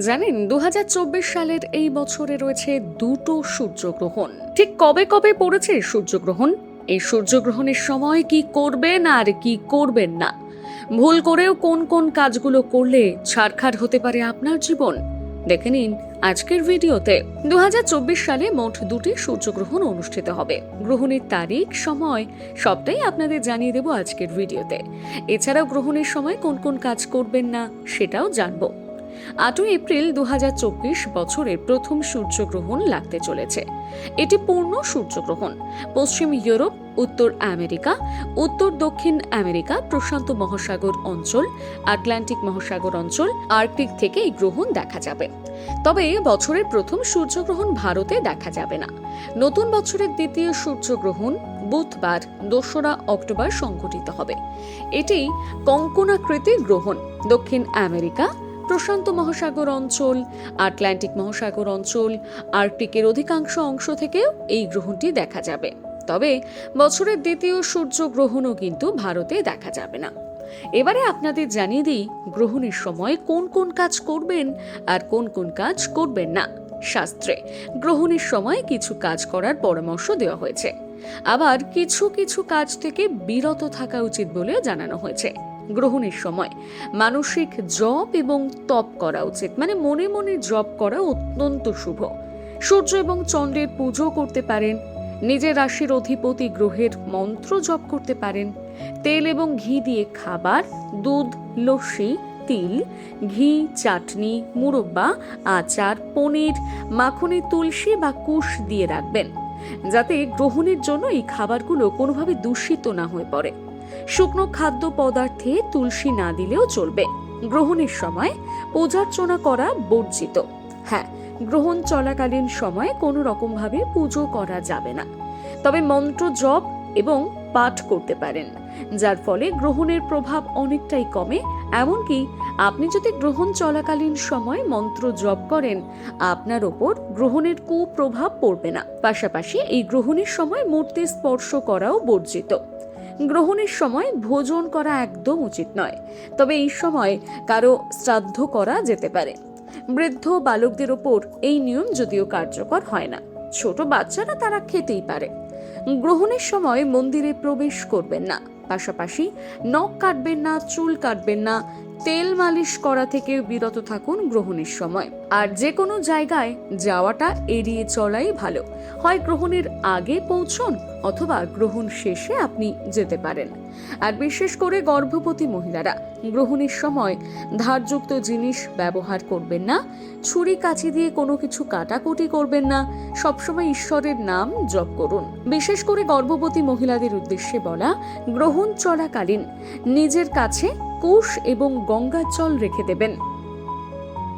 জানেন দু হাজার চব্বিশ সালের এই বছরে রয়েছে দুটো সূর্যগ্রহণ। ঠিক কবে কবে পড়েছে সূর্যগ্রহণ? এই সূর্যগ্রহণের সময় কি করবেন আর কি করবেন না? ভুল করেও কোন কোন কাজগুলো করলে ছাড়খাড় হতে পারে আপনার জীবন? দেখে নিন আজকের ভিডিওতে। দু হাজার চব্বিশ সালে মোট দুটি সূর্যগ্রহণ অনুষ্ঠিত হবে। গ্রহণের তারিখ, সময়, সবটাই আপনাদের জানিয়ে দেব আজকের ভিডিওতে। এছাড়াও গ্রহণের সময় কোন কোন কাজ করবেন না, সেটাও জানব। আটই এপ্রিল দু হাজার চব্বিশ বছরের প্রথম সূর্যগ্রহণ লাগতে চলেছে। এটি পূর্ণ সূর্যগ্রহণ। পশ্চিম ইউরোপ, উত্তর আমেরিকা, উত্তর দক্ষিণ আমেরিকা, প্রশান্ত মহাসাগর অঞ্চল, আটলান্টিক মহাসাগর অঞ্চল, আর্কটিক থেকে এই গ্রহণ দেখা যাবে। তবে বছরের প্রথম সূর্যগ্রহণ ভারতে দেখা যাবে না। নতুন বছরের দ্বিতীয় সূর্যগ্রহণ বুধবার, দোসরা অক্টোবর সংঘটিত হবে। এটি কঙ্কনাকৃতি গ্রহণ। দক্ষিণ আমেরিকা প্রশান্ত মহাসাগর অঞ্চল, আটলান্টিক মহাসাগর অঞ্চল, আর্কটিকের অধিকাংশ অংশ থেকেও এই গ্রহণটি দেখা যাবে। তবে বছরের দ্বিতীয় সূর্য গ্রহণও কিন্তু ভারতে দেখা যাবে না। এবারে আপনাদের জানিয়ে দিই, গ্রহণের সময় কোন কোন কাজ করবেন আর কোন কোন কাজ করবেন না। শাস্ত্রে, গ্রহণের সময় কিছু কাজ করার পরামর্শ দেওয়া হয়েছে। আবার কিছু কিছু কাজ থেকে বিরত থাকা উচিত বলেও জানানো হয়েছে। গ্রহণের সময়। মানসিক জপ এবং তপ করা উচিত। মানে মনে মনে জপ করা অত্যন্ত শুভ। সূর্য এবং চন্দ্রের পুজো করতে পারেন। নিজের রাশির অধিপতি গ্রহের মন্ত্র জপ করতে পারেন। তেল এবং ঘি দিয়ে খাবার, দুধ, লস্যি, তিল, ঘি, চাটনি, মুরব্বা, আচার, পনির, মাখনে তুলসী বা কুশ দিয়ে রাখবেন। যাতে গ্রহণের জন্য এই খাবারগুলো কোনোভাবে দূষিত না হয়ে পড়ে। শুকনো খাদ্য পদার্থে তুলসী না দিলেও চলবে। গ্রহণের সময় পূজার্চনা করা বর্জিত। হ্যাঁ গ্রহণ চলাকালীন সময় কোনো রকমভাবে পুজো করা যাবে না। তবে মন্ত্র জপ এবং পাঠ করতে পারেন, যার ফলে গ্রহণের প্রভাব অনেকটাই কমে। এমনকি আপনি যদি গ্রহণ চলাকালীন সময় মন্ত্র জপ করেন, আপনার ওপর গ্রহণের কুপ্রভাব পড়বে না। পাশাপাশি এই গ্রহণের সময় মূর্তি স্পর্শ করাও বর্জিত। গ্রহণের সময় ভোজন করা একদম উচিত নয়। তবে এই সময় কারও শ্রাদ্ধ করা যেতে পারে। বৃদ্ধ বালকদের ওপর এই নিয়ম যদিও কার্যকর হয় না। ছোট বাচ্চারা তারা খেতেই পারে। গ্রহণের সময় মন্দিরে প্রবেশ করবেন না। পাশাপাশি নখ কাটবেন না, চুল কাটবেন না তেল মালিশ করা থেকে বিরত থাকুন গ্রহণের সময়। আর যে কোনো জায়গায় যাওয়াটা এড়িয়ে চলাই ভালো। হয় গ্রহণের আগে পৌঁছন অথবা গ্রহণ শেষে আপনি যেতে পারেন। আর বিশেষ করে গর্ভবতী মহিলারা, গ্রহণের সময় ধারযুক্ত জিনিস ব্যবহার করবেন না, ছুরি কাচি দিয়ে কোনো কিছু কাটাকুটি করবেন না, সবসময় ঈশ্বরের নাম জপ করুন। বিশেষ করে গর্ভবতী মহিলাদের উদ্দেশ্যে বলা, গ্রহণ চলাকালীন, নিজের কাছে কুশ এবং গঙ্গাচল রেখে দেবেন।